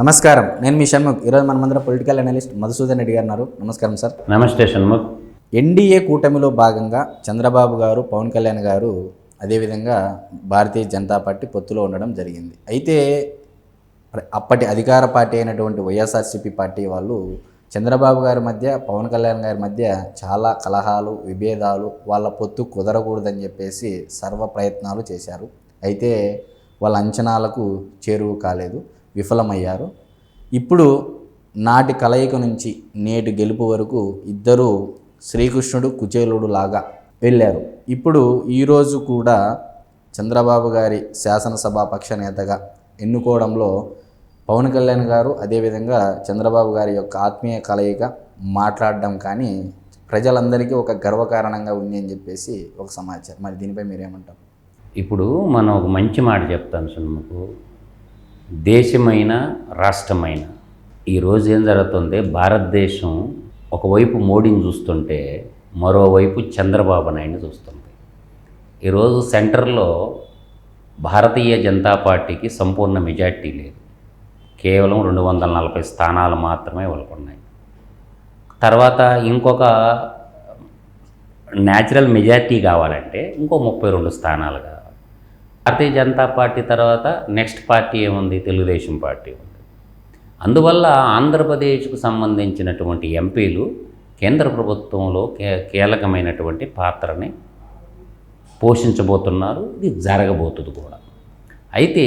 నమస్కారం. నేను మీ షణ్ముఖ్. ఈరోజు మనమందరం పొలిటికల్ అనలిస్ట్ మధుసూదన్ రెడ్డి గారు ఉన్నారు. నమస్కారం సార్. నమస్తే షణ్ముఖ్. ఎన్డీఏ కూటమిలో భాగంగా చంద్రబాబు గారు పవన్ కళ్యాణ్ గారు అదేవిధంగా భారతీయ జనతా పార్టీ పొత్తులో ఉండడం జరిగింది. అయితే అప్పటి అధికార పార్టీ అయినటువంటి వైఎస్ఆర్సీపీ పార్టీ వాళ్ళు చంద్రబాబు గారి మధ్య పవన్ కళ్యాణ్ గారి మధ్య చాలా కలహాలు విభేదాలు వాళ్ళ పొత్తు కుదరకూడదని చెప్పేసి సర్వ ప్రయత్నాలు చేశారు. అయితే వాళ్ళ అంచనాలకు చేరువు కాలేదు. విఫలమయ్యారు. ఇప్పుడు నాటి కలయిక నుంచి నేటి గెలుపు వరకు ఇద్దరూ శ్రీకృష్ణుడు కుచేలుడు లాగా వెళ్ళారు. ఇప్పుడు ఈరోజు కూడా చంద్రబాబు గారి శాసనసభాపక్ష నేతగా ఎన్నుకోవడంలో పవన్ కళ్యాణ్ గారు అదేవిధంగా చంద్రబాబు గారి యొక్క ఆత్మీయ కలయిక మాట్లాడడం కానీ ప్రజలందరికీ ఒక గర్వకారణంగా ఉంది అని చెప్పేసి ఒక సమాచారం. మరి దీనిపై మీరేమంటారు? ఇప్పుడు మనం ఒక మంచి మాట చెప్తాను షణ్ముఖ్ దేశమైన రాష్ట్రమైన. ఈరోజు ఏం జరుగుతుంది? భారతదేశం ఒకవైపు మోడీని చూస్తుంటే మరోవైపు చంద్రబాబు నాయుడిని చూస్తుంది. ఈరోజు సెంటర్లో భారతీయ జనతా పార్టీకి సంపూర్ణ మెజార్టీ లేదు. కేవలం రెండు వందల నలభై స్థానాలు మాత్రమే ఉన్నాయి తర్వాత ఇంకొక న్యాచురల్ మెజార్టీ కావాలంటే ఇంకో ముప్పై రెండు స్థానాలుగా భారతీయ జనతా పార్టీ తర్వాత నెక్స్ట్ పార్టీ ఏముంది? తెలుగుదేశం పార్టీ ఉంది. అందువల్ల ఆంధ్రప్రదేశ్కు సంబంధించినటువంటి ఎంపీలు కేంద్ర ప్రభుత్వంలో కే కీలకమైనటువంటి పాత్రని పోషించబోతున్నారు. ఇది జరగబోతుంది కూడా. అయితే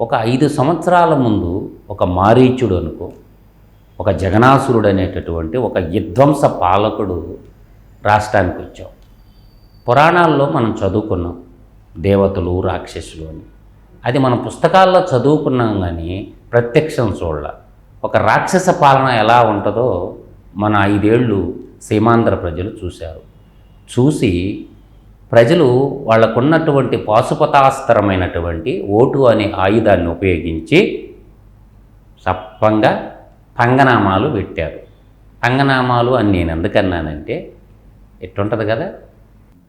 ఒక ఐదు సంవత్సరాల ముందు ఒక మారీచుడు అనుకో ఒక జగనాసురుడు అనేటటువంటి ఒక విధ్వంస పాలకుడు రాష్ట్రానికి వచ్చాం. పురాణాల్లో మనం చదువుకున్నాం. దేవతలు రాక్షసులు అని. అది మనం పుస్తకాల్లో చదువుకున్నాం కానీ ప్రత్యక్షం చూడాల. ఒక రాక్షస పాలన ఎలా ఉంటుందో మన ఐదేళ్ళు సీమాంధ్ర ప్రజలు చూశారు. చూసి ప్రజలు వాళ్ళకున్నటువంటి పాశుపతాస్త్రమైనటువంటి ఓటు అనే ఆయుధాన్ని ఉపయోగించి సప్పంగా పంగనామాలు పెట్టారు. పంగనామాలు అని నేను ఎందుకన్నానంటే ఎట్టుంటుంది కదా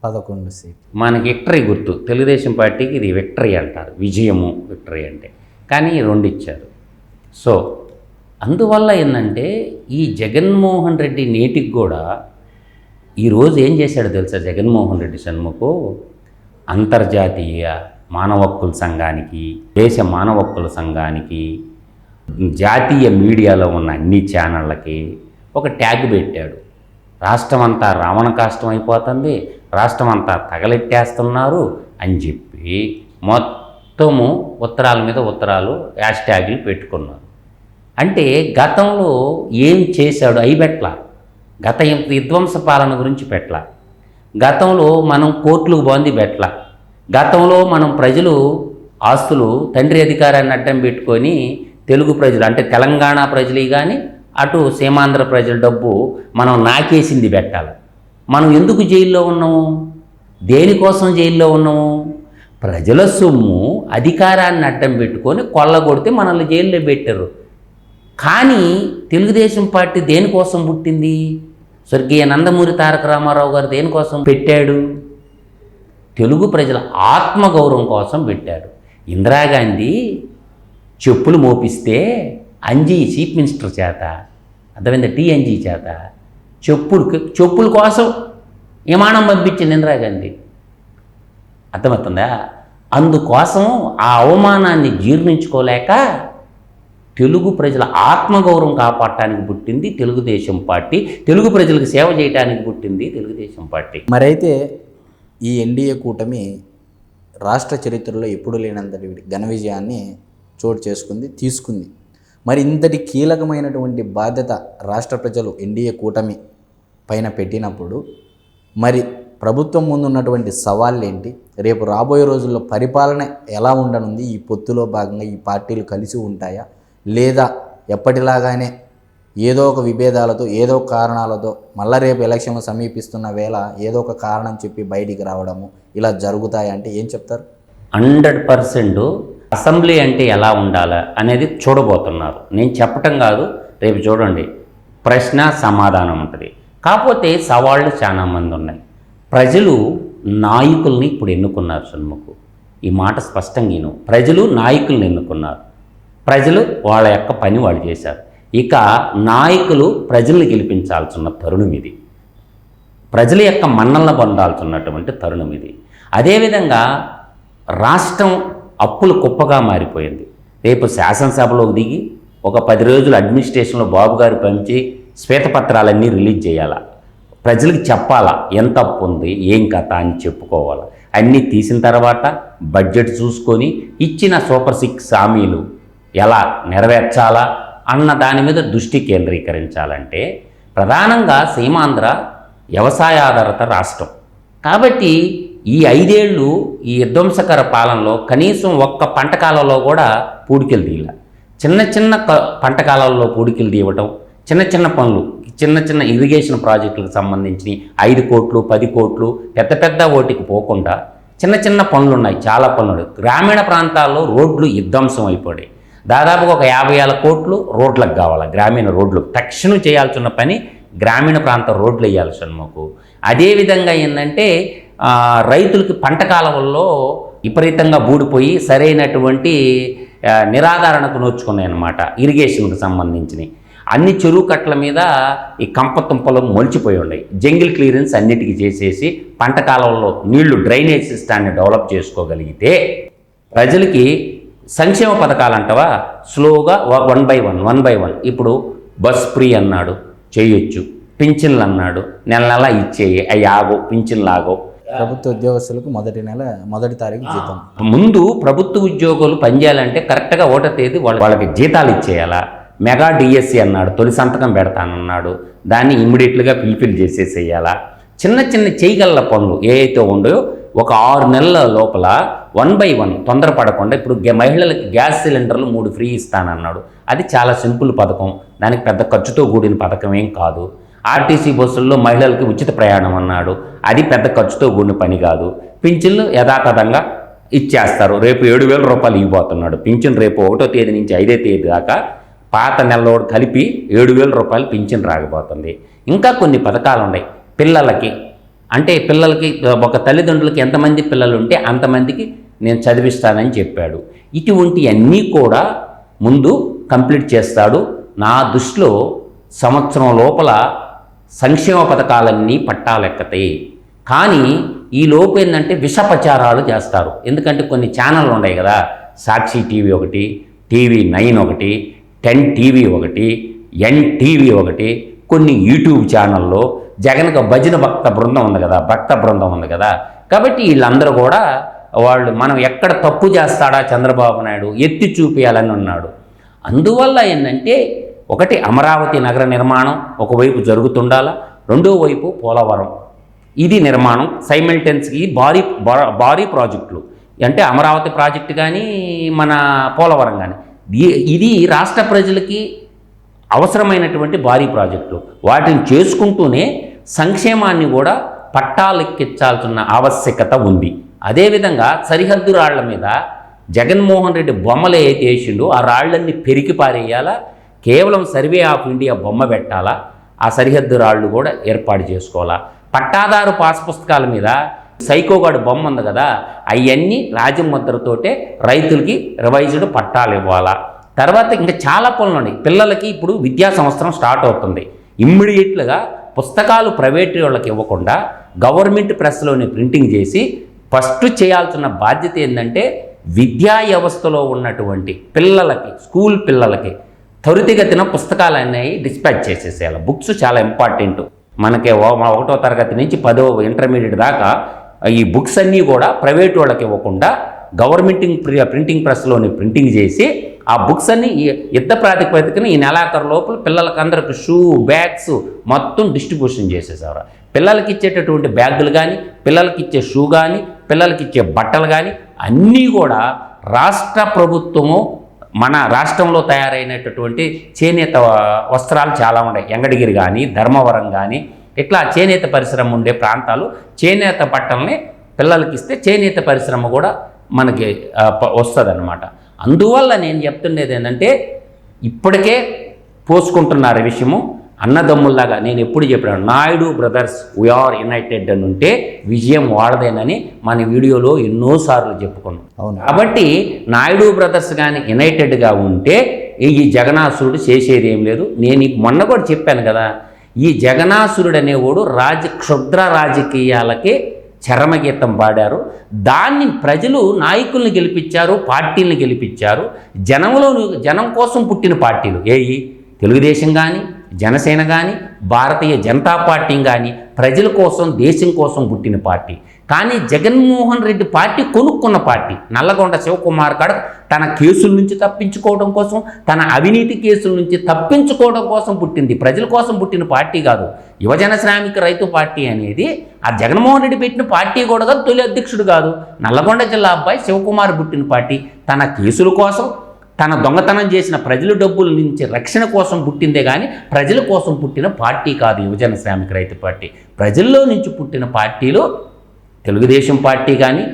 పదకొండు సీట్లు. మనకి విక్టరీ గుర్తు. తెలుగుదేశం పార్టీకి ఇది విక్టరీ అంటారు. విజయము విక్టరీ అంటే. కానీ ఈ రెండు ఇచ్చారు. సో అందువల్ల ఏంటంటే ఈ జగన్మోహన్ రెడ్డి నేటికి కూడా ఈరోజు ఏం చేశాడో తెలుసా జగన్మోహన్ రెడ్డి షణ్ముఖు అంతర్జాతీయ మానవ హక్కుల సంఘానికి దేశ మానవ హక్కుల సంఘానికి జాతీయ మీడియాలో ఉన్న అన్ని ఛానళ్ళకి ఒక ట్యాగ్ పెట్టాడు. రాష్ట్రం అంతా రావణ కాష్టం అయిపోతుంది రాష్ట్రం అంతా తగలెట్టేస్తున్నారు అని చెప్పి మొత్తము ఉత్తరాల మీద ఉత్తరాలు హ్యాష్ ట్యాగ్లు పెట్టుకున్నారు. అంటే గతంలో ఏం చేశాడు అవి పెట్ల గత విధ్వంస పాలన గురించి పెట్ల గతంలో మనం కోర్టులకు బాంది పెట్ల గతంలో మనం ప్రజలు ఆస్తులు తండ్రి అధికారాన్ని అడ్డం పెట్టుకొని తెలుగు ప్రజలు అంటే తెలంగాణ ప్రజలు కానీ అటు సీమాంధ్ర ప్రజల డబ్బు మనం నాకేసింది పెట్టాలి మనం ఎందుకు జైల్లో ఉన్నాము? దేనికోసం జైల్లో ఉన్నాము? ప్రజల సొమ్ము అధికారాన్ని అడ్డం పెట్టుకొని కొల్లగొడితే మనల్ని జైల్లో పెట్టారు. కానీ తెలుగుదేశం పార్టీ దేనికోసం పుట్టింది? స్వర్గీయ నందమూరి తారక రామారావు గారు దేనికోసం పెట్టాడు? తెలుగు ప్రజల ఆత్మగౌరవం కోసం పెట్టాడు. ఇందిరాగాంధీ చెప్పులు మోపిస్తే అంజీ చీఫ్ మినిస్టర్ చేత అర్థమైంది? టీ అంజీ చేత చెప్పులు చెప్పుల కోసం విమానం పంపించింది ఇందిరాగాంధీ అర్థమవుతుందా? అందుకోసం ఆ అవమానాన్ని జీర్ణించుకోలేక తెలుగు ప్రజల ఆత్మగౌరవం కాపాడటానికి పుట్టింది తెలుగుదేశం పార్టీ తెలుగు ప్రజలకు సేవ చేయడానికి పుట్టింది తెలుగుదేశం పార్టీ. మరైతే ఈ ఎన్డీఏ కూటమి రాష్ట్ర చరిత్రలో ఎప్పుడు లేనంతటి ఘన విజయాన్ని చోటు చేసుకుంది తీసుకుంది. మరి ఇంతటి కీలకమైనటువంటి బాధ్యత రాష్ట్ర ప్రజలు ఎన్డీఏ కూటమి పైన పెట్టినప్పుడు మరి ప్రభుత్వం ముందు ఉన్నటువంటి సవాళ్ళు ఏంటి రేపు రాబోయే రోజుల్లో పరిపాలన ఎలా ఉండనుంది? ఈ పొత్తులో భాగంగా ఈ పార్టీలు కలిసి ఉంటాయా? లేదా ఎప్పటిలాగానే ఏదో ఒక విభేదాలతో ఏదో ఒక కారణాలతో మళ్ళీ రేపు ఎలక్షన్లు సమీపిస్తున్న వేళ ఏదో ఒక కారణం చెప్పి బయటికి రావడము ఇలా జరుగుతాయంటే ఏం చెప్తారు? హండ్రెడ్ పర్సెంట్ అసెంబ్లీ అంటే ఎలా ఉండాలా అనేది చూడబోతున్నారు. నేను చెప్పటం కాదు రేపు చూడండి. ప్రశ్న సమాధానం ఉంటుంది. కాకపోతే సవాళ్ళు చాలా మంది ఉన్నాయి. ప్రజలు నాయకుల్ని ఇప్పుడు ఎన్నుకున్నారు సన్ముఖు. ఈ మాట స్పష్టంగా నేను ప్రజలు నాయకుల్ని ఎన్నుకున్నారు. ప్రజలు వాళ్ళ యొక్క పని వాళ్ళు చేశారు. ఇక నాయకులు ప్రజల్ని గెలిపించాల్సిన తరుణం ఇది. ప్రజల యొక్క మన్నలను పొందాల్సినటువంటి తరుణం ఇది. అదేవిధంగా రాష్ట్రం అప్పులు కుప్పగా మారిపోయింది. రేపు శాసనసభలోకి దిగి ఒక పది రోజులు అడ్మినిస్ట్రేషన్లో బాబు గారు పంచి శ్వేతపత్రాలన్నీ రిలీజ్ చేయాలా? ప్రజలకు చెప్పాలా? ఎంత అప్పు ఉంది? ఏం కథ అని చెప్పుకోవాలా? అన్నీ తీసిన తర్వాత బడ్జెట్ చూసుకొని ఇచ్చిన సూపర్ సిక్స్ హామీలు ఎలా నెరవేర్చాలా అన్న దాని మీద దృష్టి కేంద్రీకరించాలంటే ప్రధానంగా సీమాంధ్ర వ్యవసాయ ఆధారిత రాష్ట్రం. కాబట్టి ఈ ఐదేళ్ళు ఈ విధ్వంసకర పాలనలో కనీసం ఒక్క పంట కాలంలో కూడా పూడికలు తీయాల. చిన్న చిన్న క- పంట కాలాల్లో పూడికలు తీయటం చిన్న చిన్న పనులు చిన్న చిన్న ఇరిగేషన్ ప్రాజెక్టులకు సంబంధించి ఐదు కోట్లు పది కోట్లు పెద్ద పెద్ద ఓటికి పోకుండా చిన్న చిన్న పనులు ఉన్నాయి చాలా పనులు. గ్రామీణ ప్రాంతాల్లో రోడ్లు విధ్వంసం అయిపోయాయి. దాదాపుగా ఒక యాభై వేల కోట్లు రోడ్లకు కావాలి గ్రామీణ రోడ్లు. తక్షణం చేయాల్సిన పని గ్రామీణ ప్రాంత రోడ్లు వేయాల్సిన మాకు. అదేవిధంగా ఏంటంటే రైతులకి పంట కాలవల్లో విపరీతంగా బూడిపోయి సరైనటువంటి నిరాధారణకు నోచుకున్నాయి అన్నమాట ఇరిగేషన్కి సంబంధించినవి. అన్ని చెరువు కట్టల మీద ఈ కంపతుంపలు మొలిచిపోయి ఉన్నాయి. జంగిల్ క్లియరెన్స్ అన్నిటికీ చేసేసి పంట కాలంలో నీళ్ళు డ్రైనేజ్ సిస్టాన్ని డెవలప్ చేసుకోగలిగితే ప్రజలకి సంక్షేమ పథకాలు అంటవా? స్లోగా one by one one by one. ఇప్పుడు బస్ ఫ్రీ అన్నాడు చేయొచ్చు. పింఛన్లు అన్నాడు నెల నెల ఇచ్చేయి అవి ఆగో పింఛన్లు ఆగో. ప్రభుత్వ ఉద్యోగస్తులకు మొదటి నెల మొదటి తారీఖు జీతం. ముందు ప్రభుత్వ ఉద్యోగులు పనిచేయాలంటే కరెక్ట్గా ఓట తేదీ వాళ్ళ వాళ్ళకి జీతాలు ఇచ్చేయాలా? మెగా డిఎస్సి అన్నాడు తొలి సంతకం పెడతానన్నాడు దాన్ని ఇమ్మీడియట్గా ఫిల్ఫిల్ చేసేసేయాలా? చిన్న చిన్న చేయగల పనులు ఏవైతే ఉండయో ఒక ఆరు నెలల లోపల వన్ బై వన్ తొందరపడకుండా ఇప్పుడు మహిళలకు గ్యాస్ సిలిండర్లు మూడు ఫ్రీ ఇస్తానన్నాడు. అది చాలా సింపుల్ పథకం దానికి పెద్ద ఖర్చుతో కూడిన పథకం ఏం కాదు. ఆర్టీసీ బస్సుల్లో మహిళలకు ఉచిత ప్రయాణం అన్నాడు. అది పెద్ద ఖర్చుతో కూడిన పని కాదు. పింఛన్లు యథాతథంగా ఇచ్చేస్తారు. రేపు ఏడు వేల రూపాయలు ఇవ్వబోతున్నాడు. పింఛన్ రేపు ఒకటో తేదీ నుంచి ఐదో తేదీ దాకా పాత నెలలోడు కలిపి ఏడు వేల రూపాయలు పింఛన్ రాకపోతుంది. ఇంకా కొన్ని పథకాలు ఉన్నాయి. పిల్లలకి అంటే పిల్లలకి ఒక తల్లిదండ్రులకి ఎంతమంది పిల్లలు ఉంటే అంతమందికి నేను చదివిస్తానని చెప్పాడు. ఇటువంటి అన్నీ కూడా ముందు కంప్లీట్ చేస్తాడు. నా దృష్టిలో సంవత్సరం లోపల సంక్షేమ పథకాలన్నీ పట్టాలెక్కతాయి కానీ ఈ లోపు ఏంటంటే విషపచారాలు చేస్తారు. ఎందుకంటే కొన్ని ఛానళ్ళు ఉన్నాయి కదా. సాక్షి టీవీ ఒకటి టీవీ నైన్ ఒకటి టెన్ టీవీ ఒకటి ఎన్ టీవీ ఒకటి కొన్ని యూట్యూబ్ ఛానల్లో జగన్కు భజన భక్త బృందం ఉంది కదా భక్త బృందం ఉంది కదా. కాబట్టి వీళ్ళందరూ కూడా వాళ్ళు మనం ఎక్కడ తప్పు చేస్తాడా చంద్రబాబు నాయుడు ఎత్తి చూపించాలని ఉన్నాడు. అందువల్ల ఏంటంటే ఒకటి అమరావతి నగర నిర్మాణం ఒకవైపు జరుగుతుండాలా రెండో వైపు పోలవరం. ఇది నిర్మాణం సైమిల్టెన్స్కి భారీ భా- భారీ ప్రాజెక్టులు. అంటే అమరావతి ప్రాజెక్టు కానీ మన పోలవరం కానీ ఇది రాష్ట్ర ప్రజలకి అవసరమైనటువంటి భారీ ప్రాజెక్టులు. వాటిని చేసుకుంటూనే సంక్షేమాన్ని కూడా పట్టాలెక్కించాల్సిన ఆవశ్యకత ఉంది. అదేవిధంగా సరిహద్దు రాళ్ళ మీద జగన్మోహన్ రెడ్డి బొమ్మలు అయితే వేసిండో ఆ రాళ్ళన్నీ పెరిగి పారేయాలా కేవలం సర్వే ఆఫ్ ఇండియా బొమ్మ పెట్టాలా? ఆ సరిహద్దు రాళ్ళు కూడా ఏర్పాటు చేసుకోవాలా? పట్టాదారు పాస్ పుస్తకాల మీద సైకోగాడు బొమ్మ ఉంది కదా అవన్నీ రాజముద్రతోటే రైతులకి రివైజ్డ్ పట్టాలు ఇవ్వాలా? తర్వాత ఇంకా చాలా పనులు ఉన్నాయి. పిల్లలకి ఇప్పుడు విద్యా సంవత్సరం స్టార్ట్ అవుతుంది. ఇమ్మీడియట్లుగా పుస్తకాలు ప్రైవేట్ వాళ్ళకి ఇవ్వకుండా గవర్నమెంట్ ప్రెస్లోనే ప్రింటింగ్ చేసి ఫస్ట్ చేయాల్సిన బాధ్యత ఏంటంటే విద్యా వ్యవస్థలో ఉన్నటువంటి పిల్లలకి స్కూల్ పిల్లలకి త్వరితగతిన పుస్తకాలు అనేవి డిస్పాచ్ చేసేసేయాలి. బుక్స్ చాలా ఇంపార్టెంట్ మనకి ఒకటో తరగతి నుంచి పదో ఇంటర్మీడియట్ దాకా ఈ బుక్స్ అన్నీ కూడా ప్రైవేట్ వాళ్ళకి ఇవ్వకుండా గవర్నమెంటింగ్ ప్రింటింగ్ ప్రెస్లోని ప్రింటింగ్ చేసి ఆ బుక్స్ అన్ని ఈ యుద్ధ ప్రాతిపదికన ఈ నెలాఖరు లోపల పిల్లలకి అందరికి షూ బ్యాగ్స్ మొత్తం డిస్ట్రిబ్యూషన్ చేసేసారు పిల్లలకి ఇచ్చేటటువంటి బ్యాగులు కానీ పిల్లలకి ఇచ్చే షూ కానీ పిల్లలకి ఇచ్చే బట్టలు కానీ అన్నీ కూడా రాష్ట్ర ప్రభుత్వము మన రాష్ట్రంలో తయారైనటువంటి చేనేత వస్త్రాలు చాలా ఉన్నాయి. ఎంగడగిరి కానీ ధర్మవరం కానీ ఇట్లా చేనేత పరిశ్రమ ఉండే ప్రాంతాలు చేనేత బట్టల్ని పిల్లలకి ఇస్తే చేనేత పరిశ్రమ కూడా మనకి వస్తుందన్నమాట. అందువల్ల నేను చెప్తుండేది ఏంటంటే ఇప్పటికే పోసుకుంటున్నారు విషయము. అన్నదమ్ముల్లాగా నేను ఎప్పుడు చెప్పాను నాయుడు బ్రదర్స్ వీఆర్ యునైటెడ్ అని ఉంటే విజయం వాడదేనని మన వీడియోలో ఎన్నోసార్లు చెప్పుకున్నాం. అవును. కాబట్టి నాయుడు బ్రదర్స్ కానీ యునైటెడ్గా ఉంటే ఈ జగనాసురుడు చేసేది ఏం లేదు. నేను మొన్న కూడా చెప్పాను కదా ఈ జగనాసురుడు అనేవాడు రాజ క్షుద్ర రాజకీయాలకి చరమగీతం పాడారు. దాన్ని ప్రజలు నాయకుల్ని గెలిపించారు పార్టీల్ని గెలిపించారు. జనంలో జనం కోసం పుట్టిన పార్టీలు ఏయి? తెలుగుదేశం కానీ జనసేన కానీ భారతీయ జనతా పార్టీ కానీ ప్రజల కోసం దేశం కోసం పుట్టిన పార్టీ. కానీ జగన్మోహన్ రెడ్డి పార్టీ కొనుక్కున్న పార్టీ. నల్లగొండ శివకుమార్ కాడ తన కేసుల నుంచి తప్పించుకోవడం కోసం తన అవినీతి కేసుల నుంచి తప్పించుకోవడం కోసం పుట్టింది. ప్రజల కోసం పుట్టిన పార్టీ కాదు. యువజన శ్రామిక రైతు పార్టీ అనేది ఆ జగన్మోహన్ రెడ్డి పెట్టిన పార్టీ కూడా కాదు తొలి అధ్యక్షుడు కాదు. నల్లగొండ జిల్లా అబ్బాయి శివకుమార్ పుట్టిన పార్టీ. తన కేసుల కోసం తన దొంగతనం చేసిన ప్రజల డబ్బుల నుంచి రక్షణ కోసం పుట్టిందే కానీ ప్రజల కోసం పుట్టిన పార్టీ కాదు యువజన శ్రామిక రైతు పార్టీ. ప్రజల్లో నుంచి పుట్టిన పార్టీలో తెలుగుదేశం పార్టీ కానీ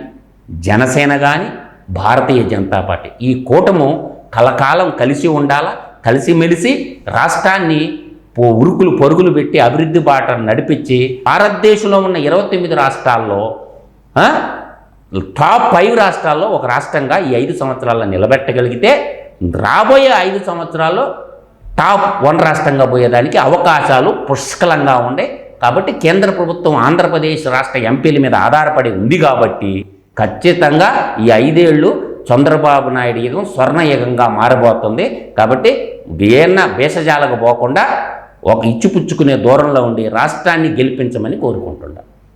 జనసేన కానీ భారతీయ జనతా పార్టీ. ఈ కూటము కలకాలం కలిసి ఉండాలా? కలిసిమెలిసి రాష్ట్రాన్ని ఉరుకులు పరుగులు పెట్టి అభివృద్ధి బాట నడిపించి భారతదేశంలో ఉన్న ఇరవై తొమ్మిది రాష్ట్రాల్లో టాప్ ఫైవ్ రాష్ట్రాల్లో ఒక రాష్ట్రంగా ఈ ఐదు సంవత్సరాల్లో నిలబెట్టగలిగితే రాబోయే ఐదు సంవత్సరాల్లో టాప్ వన్ రాష్ట్రంగా పోయేదానికి అవకాశాలు పుష్కలంగా ఉండే. కాబట్టి కేంద్ర ప్రభుత్వం ఆంధ్రప్రదేశ్ రాష్ట్ర ఎంపీల మీద ఆధారపడి ఉంది కాబట్టి ఖచ్చితంగా ఈ ఐదేళ్ళు చంద్రబాబు నాయుడు యుగం స్వర్ణయుగంగా మారబోతుంది. కాబట్టి ఏన్న భేషజాలకు పోకుండా ఒక ఇచ్చిపుచ్చుకునే దూరంలో ఉండి రాష్ట్రాన్ని గెలిపించమని కోరుకుంటున్నాను